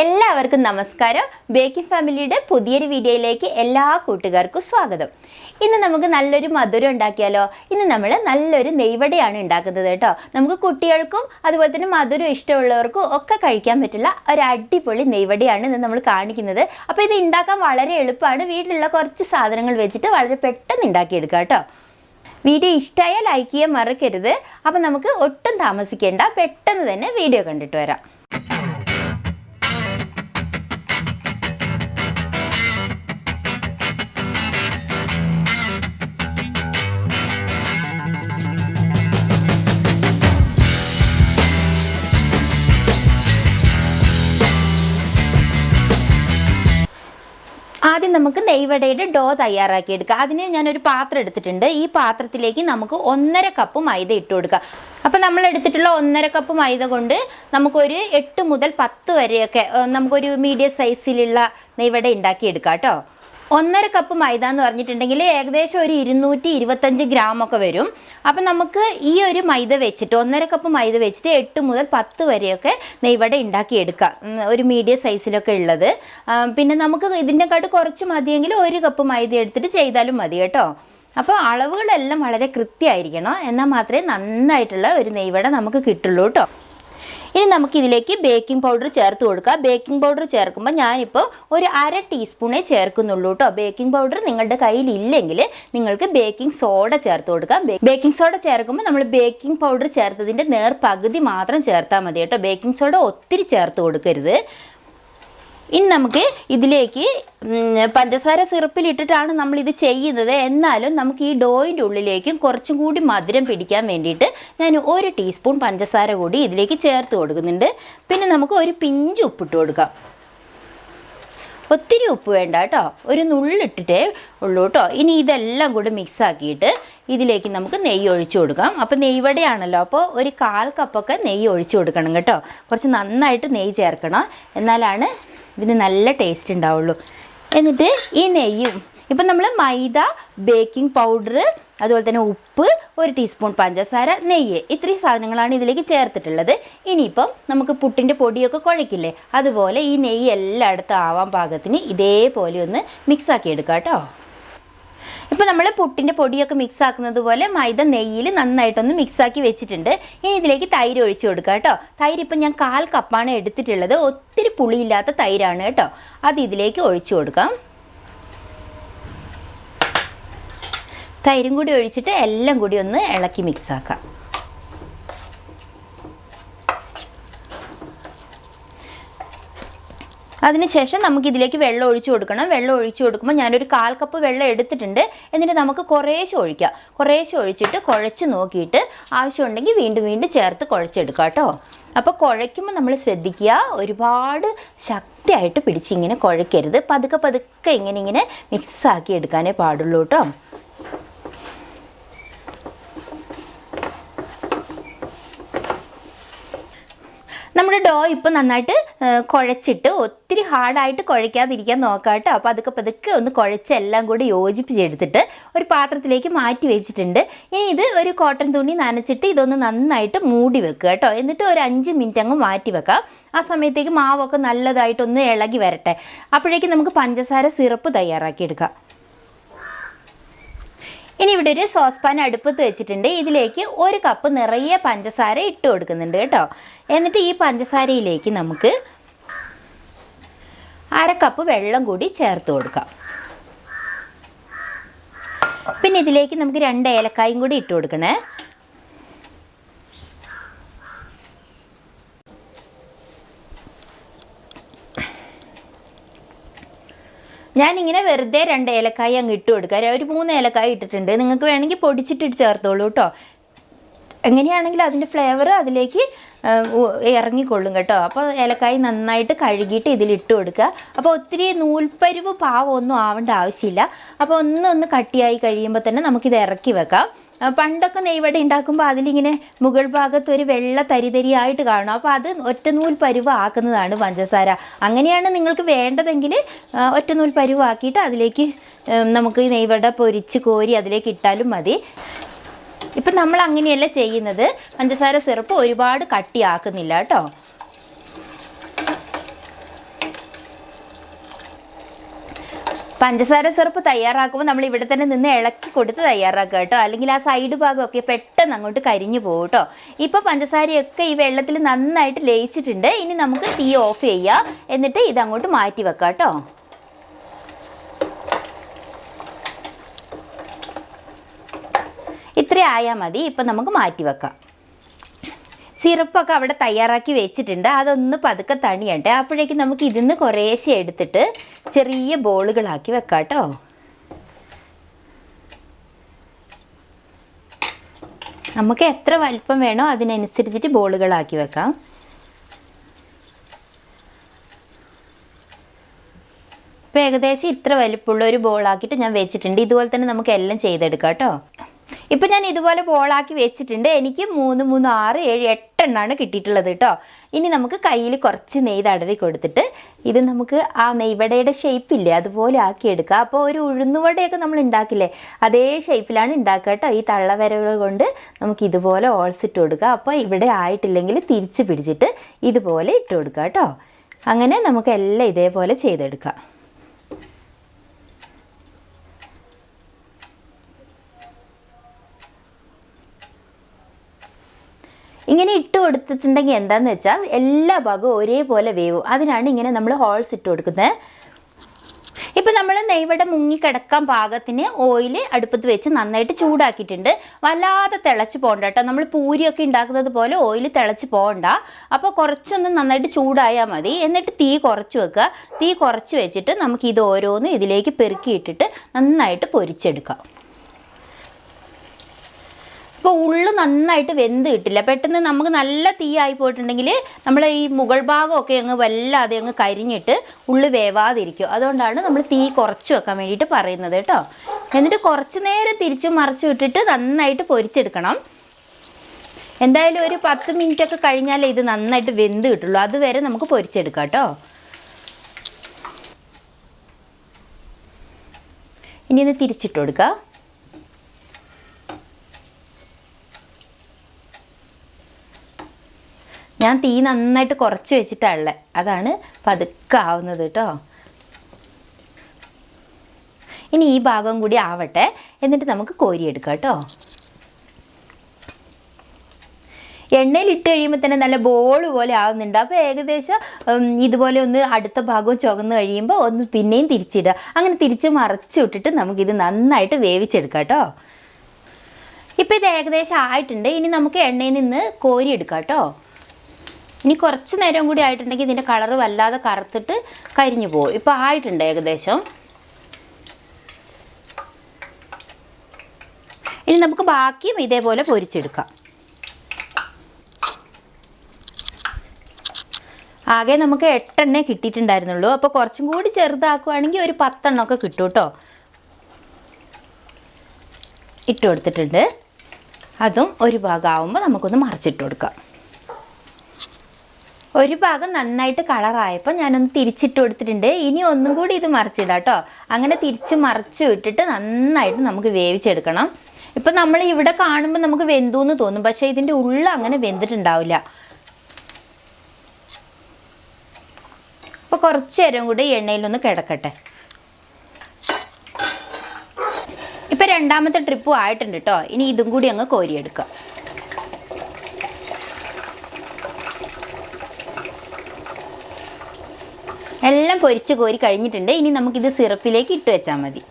എല്ലാവർക്കും നമസ്കാരം. ബേക്കിംഗ് ഫാമിലിയുടെ പുതിയൊരു വീഡിയോയിലേക്ക് എല്ലാ കൂട്ടുകാർക്കും സ്വാഗതം. ഇന്ന് നമുക്ക് നല്ലൊരു മധുരം ഉണ്ടാക്കിയാലോ? ഇന്ന് നമ്മൾ നല്ലൊരു നെയ്വടയാണ് ഉണ്ടാക്കുന്നത് കേട്ടോ. നമുക്ക് കുട്ടികൾക്കും അതുപോലെ തന്നെ മധുരം ഇഷ്ടമുള്ളവർക്കും ഒക്കെ കഴിക്കാൻ പറ്റുള്ള ഒരു അടിപൊളി നെയ്വടയാണ് ഇന്ന് നമ്മൾ കാണിക്കുന്നത്. അപ്പോൾ ഇത് ഉണ്ടാക്കാൻ വളരെ എളുപ്പമാണ്. വീട്ടിലുള്ള കുറച്ച് സാധനങ്ങൾ വെച്ചിട്ട് വളരെ പെട്ടെന്ന് ഉണ്ടാക്കിയെടുക്കാം കേട്ടോ. വീഡിയോ ഇഷ്ടമായാൽ ലൈക്ക് ചെയ്യാൻ മറക്കരുത്. അപ്പോൾ നമുക്ക് ഒട്ടും താമസിക്കേണ്ട പെട്ടെന്ന് തന്നെ വീഡിയോ കണ്ടിട്ട് വരാം. നമുക്ക് നെയ്വടയുടെ ഡോ തയ്യാറാക്കി എടുക്കാം. അതിന് ഞാനൊരു പാത്രം എടുത്തിട്ടുണ്ട്. ഈ പാത്രത്തിലേക്ക് നമുക്ക് ഒന്നര കപ്പ് മൈദ ഇട്ട് കൊടുക്കുക അപ്പോൾ നമ്മൾ എടുത്തിട്ടുള്ള ഒന്നര കപ്പ് മൈദ കൊണ്ട് നമുക്കൊരു എട്ട് മുതൽ പത്ത് വരെയൊക്കെ നമുക്കൊരു മീഡിയം സൈസിലുള്ള നെയ്വട ഉണ്ടാക്കിയെടുക്കാം കേട്ടോ. ഒന്നര കപ്പ് മൈദ എന്ന് പറഞ്ഞിട്ടുണ്ടെങ്കിൽ ഏകദേശം ഒരു ഇരുന്നൂറ്റി ഇരുപത്തഞ്ച് ഗ്രാം ഒക്കെ വരും. അപ്പം നമുക്ക് ഈ ഒരു മൈദ വെച്ചിട്ട് ഒന്നര കപ്പ് മൈദ വെച്ചിട്ട് എട്ട് മുതൽ പത്ത് വരെയൊക്കെ നെയ്വട ഉണ്ടാക്കിയെടുക്കാം. ഒരു മീഡിയം സൈസിലൊക്കെ ഉള്ളത്. പിന്നെ നമുക്ക് ഇതിന്റെക്കാട്ട് കുറച്ച് മതിയെങ്കിൽ ഒരു കപ്പ് മൈദ എടുത്തിട്ട് ചെയ്താലും മതി കേട്ടോ. അപ്പോൾ അളവുകളെല്ലാം വളരെ കൃത്യമായിരിക്കണം. എന്നാൽ മാത്രമേ നന്നായിട്ടുള്ള ഒരു നെയ്വട നമുക്ക് കിട്ടുള്ളൂ കേട്ടോ. ഇനി നമുക്ക് ഇതിലേക്ക് ബേക്കിംഗ് പൗഡർ ചേർത്ത് കൊടുക്കാം. ബേക്കിംഗ് പൗഡർ ചേർക്കുമ്പോൾ ഞാനിപ്പോൾ ഒരു അര ടീസ്പൂണേ ചേർക്കുന്നുള്ളൂ കേട്ടോ. ബേക്കിംഗ് പൗഡർ നിങ്ങളുടെ കയ്യിൽ ഇല്ലെങ്കിൽ നിങ്ങൾക്ക് ബേക്കിംഗ് സോഡ ചേർത്ത് കൊടുക്കാം. ബേക്കിംഗ് സോഡ ചേർക്കുമ്പോൾ നമ്മൾ ബേക്കിംഗ് പൗഡർ ചേർത്തതിന്റെ നേർ പകുതി മാത്രം ചേർത്താൽ മതി കേട്ടോ. ബേക്കിംഗ് സോഡ ഒത്തിരി ചേർത്ത് കൊടുക്കരുത്. ഇനി നമുക്ക് ഇതിലേക്ക് പഞ്ചസാര സിറപ്പിലിട്ടിട്ടാണ് ഇത് ചെയ്യുന്നത്. എന്നാലും നമുക്ക് ഈ ഡോയിന്റെ ഉള്ളിലേക്കും കുറച്ചും കൂടി മധുരം പിടിക്കാൻ വേണ്ടിയിട്ട് ഞാൻ ഒരു ടീസ്പൂൺ പഞ്ചസാര കൂടി ഇതിലേക്ക് ചേർത്ത് കൊടുക്കുന്നുണ്ട്. പിന്നെ നമുക്ക് ഒരു പിഞ്ച് ഉപ്പിട്ട് കൊടുക്കാം. ഒത്തിരി ഉപ്പ് വേണ്ട കേട്ടോ. ഒരു നുള്ളിട്ടിട്ടേ ഉള്ളൂ കേട്ടോ. ഇനി ഇതെല്ലാം കൂടി മിക്സാക്കിയിട്ട് ഇതിലേക്ക് നമുക്ക് നെയ്യ് ഒഴിച്ചു കൊടുക്കാം. അപ്പോൾ നെയ്വടയാണല്ലോ. അപ്പോൾ ഒരു കാൽ കപ്പൊക്കെ നെയ്യ് ഒഴിച്ചു കൊടുക്കണം കേട്ടോ. കുറച്ച് നന്നായിട്ട് നെയ്യ് ചേർക്കണം. എന്നാലാണ് ഇതിന് നല്ല ടേസ്റ്റ് ഉണ്ടാവുള്ളൂ. എന്നിട്ട് ഈ നെയ്യും ഇപ്പം നമ്മൾ മൈദ ബേക്കിംഗ് പൗഡർ അതുപോലെ തന്നെ ഉപ്പ് ഒരു ടീസ്പൂൺ പഞ്ചസാര നെയ്യ് ഇത്രയും സാധനങ്ങളാണ് ഇതിലേക്ക് ചേർത്തിട്ടുള്ളത്. ഇനിയിപ്പം നമുക്ക് പുട്ടിന്റെ പൊടിയൊക്കെ കുഴയ്ക്കില്ലേ അതുപോലെ ഈ നെയ്യ് എല്ലായിടത്തും ആവാൻ പാകത്തിന് ഇതേപോലെ ഒന്ന് മിക്സാക്കി എടുക്കാം കേട്ടോ ഇപ്പോൾ നമ്മൾ പുട്ടിന്റെ പൊടിയൊക്കെ മിക്സ് ആക്കുന്നത് പോലെ മൈദ നെയ്യിൽ നന്നായിട്ടൊന്ന് മിക്സാക്കി വെച്ചിട്ടുണ്ട്. ഇനി ഇതിലേക്ക് തൈര് ഒഴിച്ച് കൊടുക്കുക കേട്ടോ. തൈര് ഇപ്പം ഞാൻ കാൽ കപ്പാണ് എടുത്തിട്ടുള്ളത്. ഒത്തിരി പുളിയില്ലാത്ത തൈരാണ് കേട്ടോ. അത് ഇതിലേക്ക് ഒഴിച്ചു കൊടുക്കാം. തൈരും കൂടി ഒഴിച്ചിട്ട് എല്ലാം കൂടി ഒന്ന് ഇളക്കി മിക്സ് അതിനുശേഷം നമുക്ക് ഇതിലേക്ക് വെള്ളം ഒഴിച്ചു കൊടുക്കണം. വെള്ളം ഒഴിച്ചു കൊടുക്കുമ്പോൾ ഞാനൊരു കാൽ കപ്പ് വെള്ളം എടുത്തിട്ടുണ്ട്. എന്നിട്ട് നമുക്ക് കുറേശ്ശെ ഒഴിക്കാം. കുറേശ്ശെ ഒഴിച്ചിട്ട് കുഴച്ച് നോക്കിയിട്ട് ആവശ്യമുണ്ടെങ്കിൽ വീണ്ടും വീണ്ടും ചേർത്ത് കുഴച്ചെടുക്കാം കേട്ടോ. അപ്പോൾ കുഴയ്ക്കുമ്പോൾ നമ്മൾ ശ്രദ്ധിക്കുക. ഒരുപാട് ശക്തിയായിട്ട് പിടിച്ചിങ്ങനെ കുഴയ്ക്കരുത്. പതുക്കെ പതുക്കെ ഇങ്ങനെ ഇങ്ങനെ മിക്സാക്കി എടുക്കാനേ പാടുള്ളൂ കേട്ടോ. നമ്മുടെ ഡോ ഇപ്പോൾ നന്നായിട്ട് കുഴച്ചിട്ട് ഒത്തിരി ഹാർഡായിട്ട് കുഴയ്ക്കാതിരിക്കാൻ നോക്കാം കേട്ടോ. അപ്പോൾ അതൊക്കെ പതുക്കെ ഒന്ന് കുഴച്ച് എല്ലാം കൂടി യോജിപ്പിച്ചെടുത്തിട്ട് ഒരു പാത്രത്തിലേക്ക് മാറ്റി വെച്ചിട്ടുണ്ട്. ഇനി ഇത് ഒരു കോട്ടൺ തുണി നനച്ചിട്ട് ഇതൊന്ന് നന്നായിട്ട് മൂടി വെക്കുക കേട്ടോ. എന്നിട്ട് ഒരു അഞ്ച് മിനിറ്റ് അങ്ങ് മാറ്റി വെക്കാം. ആ സമയത്തേക്ക് മാവൊക്കെ നല്ലതായിട്ടൊന്ന് ഇളകി വരട്ടെ. അപ്പോഴേക്കും നമുക്ക് പഞ്ചസാര സിറപ്പ് തയ്യാറാക്കി എടുക്കാം ഇനി ഇവിടെ ഒരു സോസ് പാൻ അടുപ്പത്ത് വെച്ചിട്ടുണ്ട്. ഇതിലേക്ക് ഒരു കപ്പ് നിറയെ പഞ്ചസാര ഇട്ട് കൊടുക്കുന്നുണ്ട് കേട്ടോ. എന്നിട്ട് ഈ പഞ്ചസാരയിലേക്ക് നമുക്ക് അര കപ്പ് വെള്ളം കൂടി ചേർത്ത് കൊടുക്കാം. പിന്നെ ഇതിലേക്ക് നമുക്ക് രണ്ട് ഏലക്കായും കൂടി ഇട്ട് കൊടുക്കണേ. ഞാനിങ്ങനെ വെറുതെ രണ്ട് ഏലക്കായ അങ്ങ് ഇട്ട് കൊടുക്കുക ഒരു മൂന്ന് ഏലക്കായ ഇട്ടിട്ടുണ്ട്. നിങ്ങൾക്ക് വേണമെങ്കിൽ പൊടിച്ചിട്ട് ചേർത്തോളൂ കേട്ടോ. എങ്ങനെയാണെങ്കിൽ അതിന്റെ ഫ്ലേവർ അതിലേക്ക് ഇറങ്ങിക്കൊള്ളും കേട്ടോ. അപ്പോൾ ഏലക്കായ നന്നായിട്ട് കഴുകിയിട്ട് ഇതിലിട്ട് കൊടുക്കുക. അപ്പോൾ ഒത്തിരി നൂൽപ്പരിവ് പാവമൊന്നും ആവേണ്ട ആവശ്യമില്ല. അപ്പോൾ ഒന്നൊന്ന് കട്ടിയായി കഴിയുമ്പോൾ തന്നെ നമുക്കിത് ഇറക്കി വെക്കാം. പണ്ടൊക്കെ നെയ്വട ഉണ്ടാക്കുമ്പോൾ അതിലിങ്ങനെ മുകൾ ഭാഗത്ത് ഒരു വെള്ള തരിതരിയായിട്ട് കാണും. അപ്പോൾ അത് ഒറ്റനൂൽ പരുവ് ആക്കുന്നതാണ് പഞ്ചസാര. അങ്ങനെയാണ് നിങ്ങൾക്ക് വേണ്ടതെങ്കിൽ ഒറ്റനൂൽ പരുവ് ആക്കിയിട്ട് അതിലേക്ക് നമുക്ക് ഈ നെയ്വട പൊരിച്ച് കോരി അതിലേക്ക് ഇട്ടാലും മതി. ഇപ്പം നമ്മൾ അങ്ങനെയല്ല ചെയ്യുന്നത്. പഞ്ചസാര സിറപ്പ് ഒരുപാട് കട്ടിയാക്കുന്നില്ല കേട്ടോ. പഞ്ചസാര സിറപ്പ് തയ്യാറാക്കുമ്പോൾ നമ്മൾ ഇവിടെ തന്നെ നിന്ന് ഇളക്കി കൊടുത്ത് തയ്യാറാക്കുക കേട്ടോ. അല്ലെങ്കിൽ ആ സൈഡ് ഭാഗമൊക്കെ പെട്ടെന്ന് അങ്ങോട്ട് കരിഞ്ഞു പോകും കേട്ടോ. ഇപ്പോൾ പഞ്ചസാരയൊക്കെ ഈ വെള്ളത്തിൽ നന്നായിട്ട് ലയിച്ചിട്ടുണ്ട്. ഇനി നമുക്ക് തീ ഓഫ് ചെയ്യുക എന്നിട്ട് ഇത് അങ്ങോട്ട് മാറ്റി വെക്കാം കേട്ടോ. ഇത്ര മതി. ഇപ്പം നമുക്ക് മാറ്റി വെക്കാം. സിറപ്പൊക്കെ അവിടെ തയ്യാറാക്കി വെച്ചിട്ടുണ്ട്. അതൊന്ന് പതുക്കെ തണിയട്ടെ. അപ്പോഴേക്കും നമുക്ക് ഇതിന്ന് കുറേശ്ശെ എടുത്തിട്ട് ചെറിയ ബോളുകളാക്കി വെക്കാം കേട്ടോ. നമുക്ക് എത്ര വലിപ്പം വേണോ അതിനനുസരിച്ചിട്ട് ബോളുകളാക്കി വെക്കാം. ഇപ്പോൾ ഏകദേശം ഇത്ര വലിപ്പമുള്ള ഒരു ബോളാക്കിയിട്ട് ഞാൻ വെച്ചിട്ടുണ്ട്. ഇതുപോലെ തന്നെ നമുക്ക് എല്ലാം ചെയ്തെടുക്കാം കേട്ടോ. ഇപ്പം ഞാൻ ഇതുപോലെ ബോളാക്കി വെച്ചിട്ടുണ്ട്. എനിക്ക് മൂന്ന് മൂന്ന് ആറ് ഏഴ് എട്ടെണ്ണമാണ് കിട്ടിയിട്ടുള്ളത് കേട്ടോ ഇനി നമുക്ക് കയ്യിൽ കുറച്ച് നെയ് തടവി കൊടുത്തിട്ട് ഇത് നമുക്ക് ആ നെയ്വടയുടെ ഷേപ്പില്ലേ അതുപോലെ ആക്കി ആക്കിയെടുക്കുക അപ്പോൾ ഒരു ഉഴുന്നുവടയൊക്കെ നമ്മൾ ഉണ്ടാക്കില്ലേ അതേ ഷേപ്പിലാണ് ഉണ്ടാക്കുക കേട്ടോ ഈ തള്ളവരകൾ കൊണ്ട് നമുക്ക് ഇതുപോലെ ഓൾസ് ഇട്ട് കൊടുക്കുക അപ്പോൾ ഇവിടെ ആയിട്ടില്ലെങ്കിൽ തിരിച്ച് പിടിച്ചിട്ട് ഇതുപോലെ ഇട്ട് കൊടുക്കുക കേട്ടോ അങ്ങനെ നമുക്ക് എല്ലാം ഇതേപോലെ ചെയ്തെടുക്കാം. ഇങ്ങനെ ഇട്ട് കൊടുത്തിട്ടുണ്ടെങ്കിൽ എന്താണെന്ന് വെച്ചാൽ എല്ലാ ഭാഗവും ഒരേപോലെ വേവും. അതിനാണ് ഇങ്ങനെ നമ്മൾ ഹോൾസ് ഇട്ട് കൊടുക്കുന്നത് ഇപ്പം നമ്മൾ നെയ്വട മുങ്ങിക്കിടക്കാൻ പാകത്തിന് ഓയിൽ അടുപ്പത്ത് വെച്ച് നന്നായിട്ട് ചൂടാക്കിയിട്ടുണ്ട്. വല്ലാതെ തിളച്ച് പോകണ്ട കേട്ടോ. നമ്മൾ പൂരിയൊക്കെ ഉണ്ടാക്കുന്നത് പോലെ ഓയിൽ തിളച്ച് പോകണ്ട. അപ്പോൾ കുറച്ചൊന്ന് നന്നായിട്ട് ചൂടായാൽ മതി. എന്നിട്ട് തീ കുറച്ച് വെക്കുക. തീ കുറച്ച് വെച്ചിട്ട് നമുക്ക് ഇത് ഓരോന്നും ഇതിലേക്ക് പെറുക്കിയിട്ടിട്ട് നന്നായിട്ട് പൊരിച്ചെടുക്കാം. ഇപ്പോൾ ഉള്ളു നന്നായിട്ട് വെന്ത് കിട്ടില്ല. പെട്ടെന്ന് നമുക്ക് നല്ല തീ ആയി പോയിട്ടുണ്ടെങ്കിൽ നമ്മൾ ഈ മുകൾ ഭാഗമൊക്കെ അങ്ങ് വല്ലാതെ അങ്ങ് കരിഞ്ഞിട്ട് ഉള്ളു വേവാതിരിക്കും. അതുകൊണ്ടാണ് നമ്മൾ തീ കുറച്ച് വെക്കാൻ വേണ്ടിയിട്ട് പറയുന്നത് കേട്ടോ. എന്നിട്ട് കുറച്ച് നേരം തിരിച്ചു മറിച്ച് വിട്ടിട്ട് നന്നായിട്ട് പൊരിച്ചെടുക്കണം. എന്തായാലും ഒരു പത്ത് മിനിറ്റ് ഒക്കെ കഴിഞ്ഞാലേ ഇത് നന്നായിട്ട് വെന്ത് കിട്ടുള്ളൂ. അതുവരെ നമുക്ക് പൊരിച്ചെടുക്കാം കേട്ടോ. ഇനി ഒന്ന് തിരിച്ചിട്ട് കൊടുക്കുക ഞാൻ തീ നന്നായിട്ട് കുറച്ച് വെച്ചിട്ടാണ് അതാണ് പതുക്കെ ആവുന്നത് കേട്ടോ. ഇനി ഈ ഭാഗം കൂടി ആവട്ടെ. എന്നിട്ട് നമുക്ക് കോരിയെടുക്കാം കേട്ടോ. എണ്ണയിൽ ഇട്ട് കഴിയുമ്പോൾ തന്നെ നല്ല ബോൾ പോലെ ആവുന്നുണ്ട്. അപ്പോൾ ഏകദേശം ഇതുപോലെ ഒന്ന് അടുത്ത ഭാഗവും ചുവന്ന് കഴിയുമ്പോൾ ഒന്ന് പിന്നെയും തിരിച്ചിടുക. അങ്ങനെ തിരിച്ച് മറച്ചു വിട്ടിട്ട് നമുക്കിത് നന്നായിട്ട് വേവിച്ചെടുക്കാം കേട്ടോ. ഇപ്പോൾ ഇത് ഏകദേശം ആയിട്ടുണ്ട്. ഇനി നമുക്ക് എണ്ണയിൽ നിന്ന് കോരിയെടുക്കാം കേട്ടോ. ഇനി കുറച്ച് നേരം കൂടി ആയിട്ടുണ്ടെങ്കിൽ ഇതിന്റെ കളറ് വല്ലാതെ കറുത്തിട്ട് കരിഞ്ഞു പോകും. ഇപ്പോൾ ആയിട്ടുണ്ട് ഏകദേശം. ഇനി നമുക്ക് ബാക്കിയും ഇതേപോലെ പൊരിച്ചെടുക്കാം. ആകെ നമുക്ക് എട്ടെണ്ണേ കിട്ടിയിട്ടുണ്ടായിരുന്നുള്ളൂ. അപ്പോൾ കുറച്ചും കൂടി ചെറുതാക്കുവാണെങ്കിൽ ഒരു പത്തെണ്ണമൊക്കെ കിട്ടും കേട്ടോ. ഇട്ട് കൊടുത്തിട്ടുണ്ട്. അതും ഒരു ഭാഗമാകുമ്പോൾ നമുക്കൊന്ന് മറിച്ചിട്ട് കൊടുക്കാം. ഒരു ഭാഗം നന്നായിട്ട് കളറായപ്പോൾ ഞാനൊന്ന് തിരിച്ചിട്ട് കൊടുത്തിട്ടുണ്ട് ഇനി ഒന്നും കൂടി ഇത് മറിച്ചിടാം കേട്ടോ അങ്ങനെ തിരിച്ച് മറിച്ച് വിട്ടിട്ട് നന്നായിട്ട് നമുക്ക് വേവിച്ചെടുക്കണം. ഇപ്പം നമ്മൾ ഇവിടെ കാണുമ്പോൾ നമുക്ക് വെന്തു എന്ന് തോന്നും. പക്ഷേ ഇതിന്റെ ഉള്ളിൽ അങ്ങനെ വെന്തിട്ടുണ്ടാവില്ല. അപ്പോൾ കുറച്ച് നേരം കൂടി എണ്ണയിലൊന്ന് കിടക്കട്ടെ. ഇപ്പം രണ്ടാമത്തെ ട്രിപ്പും ആയിട്ടുണ്ട് കേട്ടോ ഇനി ഇതും കൂടി അങ്ങ് കോരിയെടുക്കാം. എല്ലാം പൊരിച്ച് കോരി കഴിഞ്ഞിട്ടുണ്ട്. ഇനി നമുക്കിത് സിറപ്പിലേക്ക് ഇട്ട് വെച്ചാൽ മതി.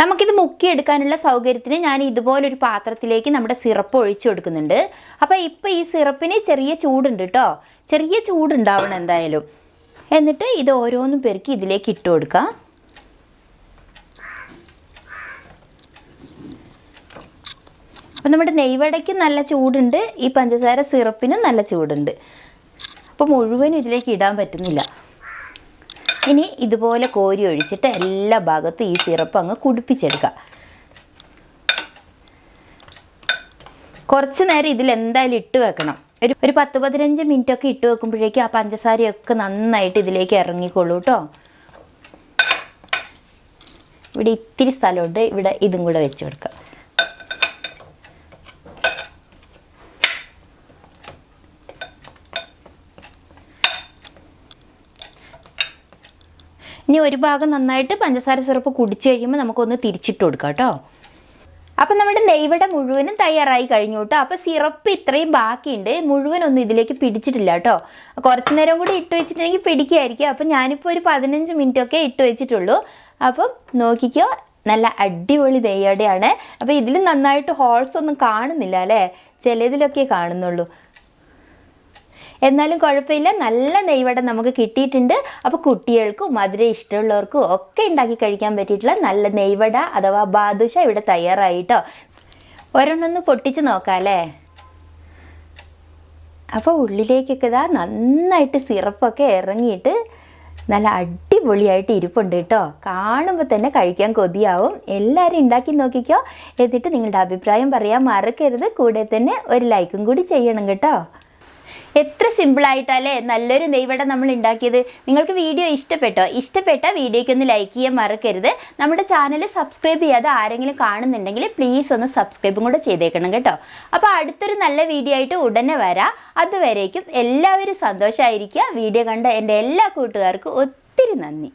നമുക്കിത് എടുക്കാനുള്ള സൗകര്യത്തിന് ഞാൻ ഇതുപോലൊരു പാത്രത്തിലേക്ക് നമ്മുടെ സിറപ്പ് ഒഴിച്ചു കൊടുക്കുന്നുണ്ട്. അപ്പോൾ ഇപ്പോൾ ഈ സിറപ്പിന് ചെറിയ ചൂടുണ്ട് കേട്ടോ ചെറിയ ചൂടുണ്ടാവണം എന്തായാലും. എന്നിട്ട് ഇത് ഓരോന്നും പെരുക്കി ഇതിലേക്ക് ഇട്ട് കൊടുക്കുക അപ്പം നമ്മുടെ നെയ്വടയ്ക്കും നല്ല ചൂടുണ്ട്. ഈ പഞ്ചസാര സിറപ്പിനും നല്ല ചൂടുണ്ട്. അപ്പോൾ മുഴുവൻ ഇതിലേക്ക് ഇടാൻ പറ്റുന്നില്ല. ഇനി ഇതുപോലെ കോരി ഒഴിച്ചിട്ട് എല്ലാ ഭാഗത്തും ഈ സിറപ്പ് അങ്ങ് കുടിപ്പിച്ചെടുക്കുക കുറച്ച് നേരം ഇതിൽ എന്തായാലും ഇട്ട് വെക്കണം. ഒരു ഒരു പത്ത് പതിനഞ്ച് മിനിറ്റ് ഒക്കെ ഇട്ട് വെക്കുമ്പോഴേക്കും ആ പഞ്ചസാരയൊക്കെ നന്നായിട്ട് ഇതിലേക്ക് ഇറങ്ങിക്കൊള്ളൂ കേട്ടോ. ഇവിടെ ഇത്തിരി സ്ഥലമുണ്ട്. ഇവിടെ ഇതും കൂടെ വെച്ച് കൊടുക്കാം. ഇനി ഒരു ഭാഗം നന്നായിട്ട് പഞ്ചസാര സിറപ്പ് കുടിച്ചു കഴിയുമ്പോൾ നമുക്കൊന്ന് തിരിച്ചിട്ട് കൊടുക്കാം കേട്ടോ. അപ്പം നമ്മുടെ നെയ്വട മുഴുവനും തയ്യാറായി കഴിഞ്ഞു കേട്ടോ. അപ്പോൾ സിറപ്പ് ഇത്രയും ബാക്കിയുണ്ട്. മുഴുവനൊന്നും ഇതിലേക്ക് പിടിച്ചിട്ടില്ല കേട്ടോ. കുറച്ച് നേരം കൂടി ഇട്ട് വെച്ചിട്ടുണ്ടെങ്കിൽ പിടിക്കുമായിരിക്കും. അപ്പം ഞാനിപ്പോൾ ഒരു പതിനഞ്ച് മിനിറ്റ് ഒക്കെ ഇട്ട് വെച്ചിട്ടുള്ളൂ. അപ്പം നോക്കിക്കോ നല്ല അടിപൊളി നെയ്യടയാണ് അപ്പോൾ ഇതിൽ നന്നായിട്ട് ഹോൾസ് ഒന്നും കാണുന്നില്ല അല്ലേ? ചിലതിലൊക്കെ കാണുന്നുള്ളൂ. എന്നാലും കുഴപ്പമില്ല. നല്ല നെയ്വട നമുക്ക് കിട്ടിയിട്ടുണ്ട്. അപ്പോൾ കുട്ടികൾക്കും മധുരം ഇഷ്ടമുള്ളവർക്കും ഒക്കെ ഉണ്ടാക്കി കഴിക്കാൻ പറ്റിയിട്ടുള്ള നല്ല നെയ്വട അഥവാ ബാദുഷ ഇവിടെ തയ്യാറായിട്ടോ. ഒരെണ്ണൊന്ന് പൊട്ടിച്ച് നോക്കാം അല്ലേ അപ്പോൾ ഉള്ളിലേക്കൊക്കെ ഇതാ നന്നായിട്ട് സിറപ്പൊക്കെ ഇറങ്ങിയിട്ട് നല്ല അടിപൊളിയായിട്ട് ഇരിപ്പുണ്ട് കേട്ടോ. കാണുമ്പോൾ തന്നെ കഴിക്കാൻ കൊതിയാവും. എല്ലാവരും ഉണ്ടാക്കി നോക്കിക്കോ. എന്നിട്ട് നിങ്ങളുടെ അഭിപ്രായം പറയാൻ മറക്കരുത്. കൂടെ തന്നെ ഒരു ലൈക്കും കൂടി ചെയ്യണം കേട്ടോ. എത്ര സിമ്പിളായിട്ടല്ലേ നല്ലൊരു നെയ്വട നമ്മൾ ഉണ്ടാക്കിയത്. നിങ്ങൾക്ക് വീഡിയോ ഇഷ്ടപ്പെട്ടോ? ഇഷ്ടപ്പെട്ട വീഡിയോയ്ക്ക് ഒന്ന് ലൈക്ക് ചെയ്യാൻ മറക്കരുത്. നമ്മുടെ ചാനൽ സബ്സ്ക്രൈബ് ചെയ്യാതെ ആരെങ്കിലും കാണുന്നുണ്ടെങ്കിൽ പ്ലീസ് ഒന്ന് സബ്സ്ക്രൈബും കൂടെ ചെയ്തേക്കണം കേട്ടോ. അപ്പോൾ അടുത്തൊരു നല്ല വീഡിയോ ആയിട്ട് ഉടനെ വരാം. അതുവരേക്കും എല്ലാവരും സന്തോഷമായിരിക്കുക വീഡിയോ കണ്ട എന്റെ എല്ലാ കൂട്ടുകാർക്കും ഒത്തിരി നന്ദി.